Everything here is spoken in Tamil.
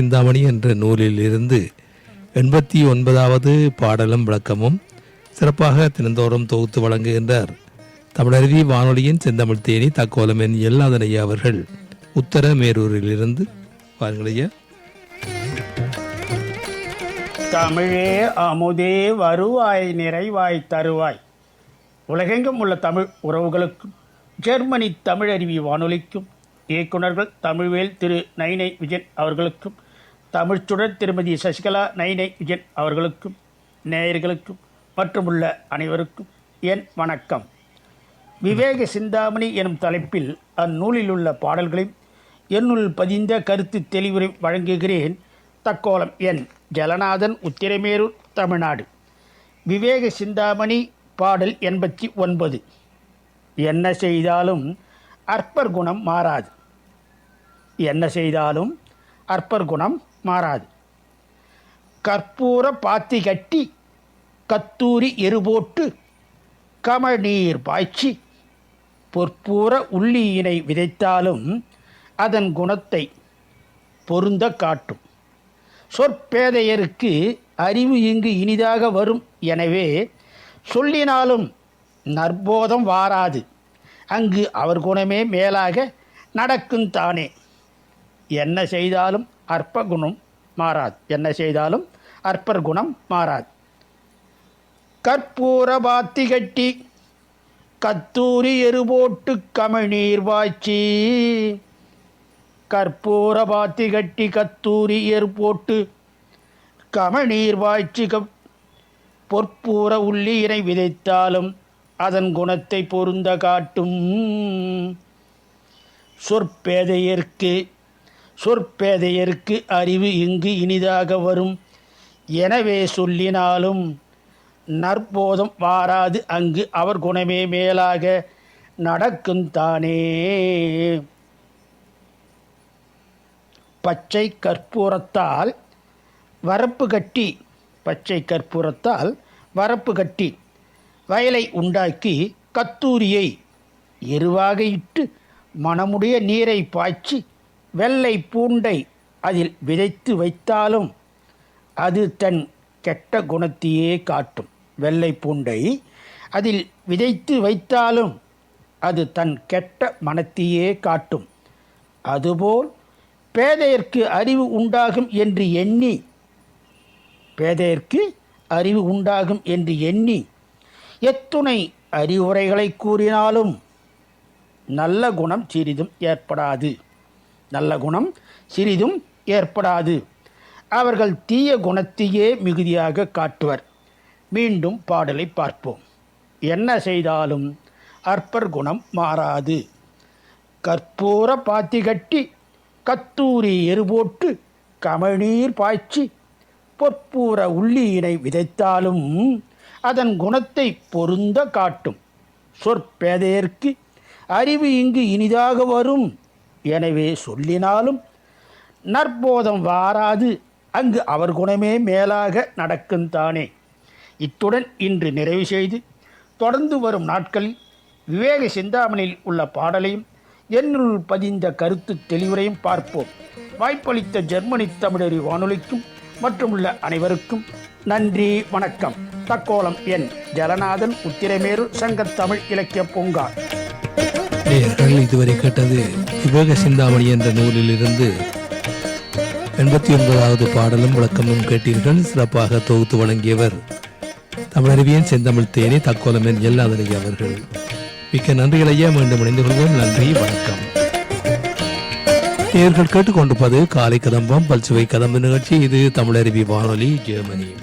சிந்தாமணி என்ற நூலில் இருந்து எண்பத்தி ஒன்பதாவது பாடலும் விளக்கமும் சிறப்பாக தினந்தோறும் தொகுத்து வழங்குகின்றார். தமிழருவி வானொலியின் செந்தமிழ் தேனி தக்கோலம் என் எல்லாதனையா அவர்கள் உத்தர மேரூரிலிருந்து வாருங்களையா தமிழே அமுதே வருவாய் நிறைவாய் தருவாய். உலகெங்கும் உள்ள தமிழ் உறவுகளுக்கும் ஜெர்மனி தமிழருவி வானொலிக்கும் இயக்குனர்கள் தமிழ்வேல் திரு நைனை விஜயன் அவர்களுக்கும் தமிழ்ச்சுடர் திருமதி சசிகலா நைனை விஜயன் அவர்களுக்கும் நேயர்களுக்கும் மற்றும் உள்ள அனைவருக்கும் என் வணக்கம். விவேக சிந்தாமணி எனும் தலைப்பில் அந்நூலில் உள்ள பாடல்களையும் என்னுள் பதிந்த கருத்து தெளிவுரை வழங்குகிறேன் தக்கோலம் என் ஜலநாதன் உத்திரமேரூர் தமிழ்நாடு. விவேக சிந்தாமணி பாடல் எண்பத்தி ஒன்பது. என்ன செய்தாலும் அற்பர் குணம் மாறாது. என்ன செய்தாலும் அற்பர் குணம் மாறாது. கற்பூர பாத்தி கட்டி கத்தூரி எருபோட்டு கமநீர் பாய்ச்சி பொற்பூர உள்ளியினை விதைத்தாலும் அதன் குணத்தை பொருந்த காட்டும். சொற்பேதையருக்கு அறிவு இங்கு இனிதாக வரும். எனவே சொல்லினாலும் நற்போதம் வாராது. அங்கு அவர் குணமே மேலாக நடக்கும் தானே என்ன செய்தாலும் அற்ப குணம் மாறாது. என்ன செய்தாலும் அற்பர் குணம் மாறாது. கற்பூர பாத்தி கட்டி கத்தூரி எருபோட்டு கமநீர் வாய்ச்சி. கற்பூர பாத்தி கட்டி கத்தூரி எருபோட்டு கமநீர் வாய்ச்சி. கப் பொற்பூர உள்ளீரை விதைத்தாலும் அதன் குணத்தை பொருந்த காட்டும். சொற்பேதையர்க்கு சொற்பேதையருக்கு அறிவு இங்கு இனிதாக வரும். எனவே சொல்லினாலும் நற்போதம் வாராது அங்கு அவர் குணமே மேலாக நடக்கும் தானே. பச்சை கற்பூரத்தால் வரப்பு கட்டி பச்சை கற்பூரத்தால் வரப்பு கட்டி வயலை உண்டாக்கி கத்தூரியை எருவாக இட்டு மனமுடைய நீரை பாய்ச்சி வெள்ளை பூண்டை அதில் விதைத்து வைத்தாலும் அது தன் கெட்ட குணத்தையே காட்டும். வெள்ளை பூண்டை அதில் விதைத்து வைத்தாலும் அது தன் கெட்ட மனத்தையே காட்டும். அதுபோல் பேதையர்க்கு அறிவு உண்டாகும் என்று எண்ணி பேதையர்க்கு அறிவு உண்டாகும் என்று எண்ணி எத்துணை அறிவுரைகளை கூறினாலும் நல்ல குணம் சிறிதும் ஏற்படாது. நல்ல குணம் சிறிதும் ஏற்படாது. அவர்கள் தீய குணத்தையே மிகுதியாக காட்டுவர். மீண்டும் பாடலை பார்ப்போம். என்ன செய்தாலும் அற்பர் குணம் மாறாது. கற்பூர பாத்தி கட்டி கத்தூரி எருபோட்டு கமநீர் பாய்ச்சி பொற்பூர உள்ளியினை விதைத்தாலும் அதன் குணத்தை பொருந்த காட்டும். சொற்பேதையர்க்கு அறிவு இங்கு இனிதாக வரும். எனவே சொல்லினாலும் நற்போதம் வாராது அங்கு அவர் குணமே மேலாக நடக்கும் தானே. இத்துடன் இன்று நிறைவு செய்து தொடர்ந்து வரும் நாட்களில் விவேக சிந்தாமணியில் உள்ள பாடலையும் என்னுள் பதிந்த கருத்து தெளிவுரையும் பார்ப்போம். வாய்ப்பளித்த ஜெர்மனி தமிழறி வானொலிக்கும் மற்றும் உள்ள அனைவருக்கும் நன்றி வணக்கம். தக்கோலம் என். ஜலநாதன் உத்திரமேரு சங்கத்தமிழ் இலக்கிய பூங்கா. இதுவரை கேட்டது விவேக சிந்தாமணி என்ற நூலில் இருந்து எண்பத்தி ஒன்பதாவது பாடலும் விளக்கமும் கேட்டீர்கள். சிறப்பாக தொகுத்து வழங்கியவர் தமிழறிவியன் செந்தமிழ் தேனி தக்கோலமென் எல்லாதனை அவர்கள். மிக்க நன்றிகளையே மீண்டும் இணைந்து கொள்வோம். நன்றி. வணக்கம். நேர்கள் கேட்டுக்கொண்டிருப்பது காலை கதம்பம் பல்சுவை கதம்பு நிகழ்ச்சி. இது தமிழருவி வானொலி ஜெர்மனி.